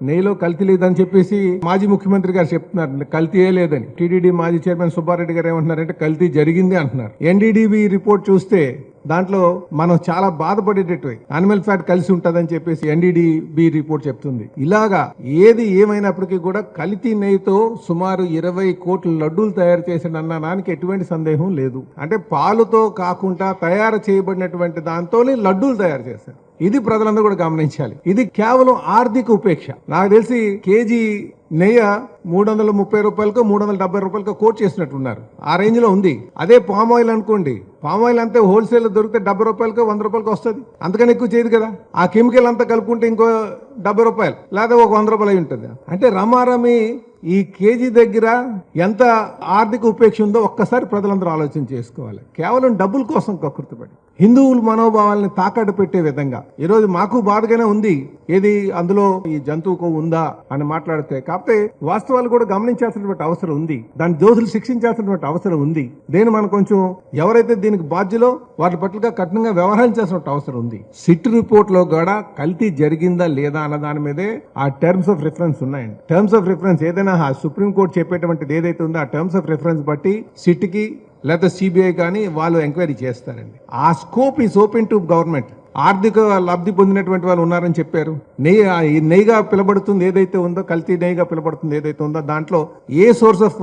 నెయ్యిలో కల్తీ లేదని చెప్పేసి మాజీ ముఖ్యమంత్రి గారు చెప్తున్నారు. కల్తీయే లేదని. టీడీడీ మాజీ చైర్మన్ సుబ్బారెడ్డి గారు ఏమంటున్నారంటే కల్తీ జరిగింది అంటున్నారు. ఎన్డీడీబీ రిపోర్ట్ చూస్తే దాంట్లో మనం చాలా బాధపడేటట్టు అనిమల్ ఫ్యాట్ కలిసి ఉంటుందని చెప్పేసి ఎన్డీడీబీ రిపోర్ట్ చెప్తుంది. ఇలాగా ఏది ఏమైనప్పటికీ కూడా కల్తీ నెయ్యితో సుమారు ఇరవై కోట్ల లడ్డూలు తయారు చేసిన నానికి ఎటువంటి సందేహం లేదు. అంటే పాలుతో కాకుండా తయారు చేయబడినటువంటి దాంతోనే లడ్డూలు తయారు చేశారు. ఇది ప్రజలందరూ కూడా గమనించాలి. ఇది కేవలం ఆర్థిక ఉపేక్ష. నాకు తెలిసి కేజీ నెయ్య మూడు వందల ముప్పై రూపాయలకు మూడు వందల డెబ్బై రూపాయలకు కోట్ చేసినట్టున్నారు. ఆ రేంజ్లో ఉంది. అదే పామ్ ఆయిల్ అనుకోండి. పామ్ ఆయిల్ అంతే హోల్సేల్ దొరికితే డెబ్బై రూపాయలకు వంద రూపాయలకు వస్తుంది. అంతకని ఎక్కువ చేయదు కదా. ఆ కెమికల్ అంతా కలుపుకుంటే ఇంకో డెబ్బై రూపాయలు లేదా ఒక వంద రూపాయలు అయి ఉంటుంది. అంటే రమారమి ఈ కేజీ దగ్గర ఎంత ఆర్థిక ఉపేక్ష ఉందో ఒక్కసారి ప్రజలందరూ ఆలోచన చేసుకోవాలి. కేవలం డబ్బుల కోసం కకృతిపడి హిందువుల మనోభావాలని తాకట్టు పెట్టే విధంగా. ఈరోజు మాకు బాధగానే ఉంది. ఏది అందులో ఈ జంతువుకు ఉందా అని మాట్లాడితే కాకపోతే వాస్తవాలు కూడా గమనించాల్సినటువంటి అవసరం ఉంది. దాని దోషులు శిక్షించాల్సినటువంటి అవసరం ఉంది. దేని మనం కొంచెం ఎవరైతే దీనికి బాధ్యులో వాటి పట్ల కఠినంగా వ్యవహరించాల్సినటువంటి అవసరం ఉంది. సిట్ రిపోర్ట్లో కూడా కల్తీ జరిగిందా లేదా అన్న దాని మీదే ఆ టర్మ్స్ ఆఫ్ రిఫరెన్స్ ఉన్నాయండి. టర్మ్స్ ఆఫ్ రిఫరెన్స్ ఏదైనా సుప్రీం కోర్టు చెప్పేటువంటిది ఏదైతే ఉందో ఆ టర్మ్స్ ఆఫ్ రిఫరెన్స్ బట్టి సిట్కి లేకపోతే సిబిఐ కానీ వాళ్ళు ఎంక్వైరీ చేస్తారండి. ఆ scope is open to government. ఆర్థిక లబ్ధి పొందినటువంటి వాళ్ళు ఉన్నారని చెప్పారు. నెయ్యి ఈ నెయ్యిగా పిలబడుతుంది ఏదైతే ఉందో కల్తీ నెయ్యిగా పిలబడుతుంది ఏదైతే ఉందో దాంట్లో ఏ సోర్స్ ఆఫ్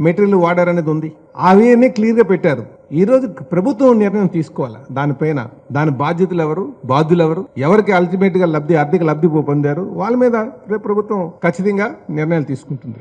మెటీరియల్ వాడారనేది ఉంది. అవన్నీ క్లియర్గా పెట్టారు. ఈ రోజు ప్రభుత్వం నిర్ణయం తీసుకోవాలి? దానిపైన దాని బాధ్యతలు ఎవరు? బాధ్యులు ఎవరు? ఎవరికి అల్టిమేట్గా లబ్ధి ఆర్థిక లబ్ధి పొందారు? వాళ్ళ మీద రేపు ప్రభుత్వం ఖచ్చితంగా నిర్ణయాలు తీసుకుంటుంది.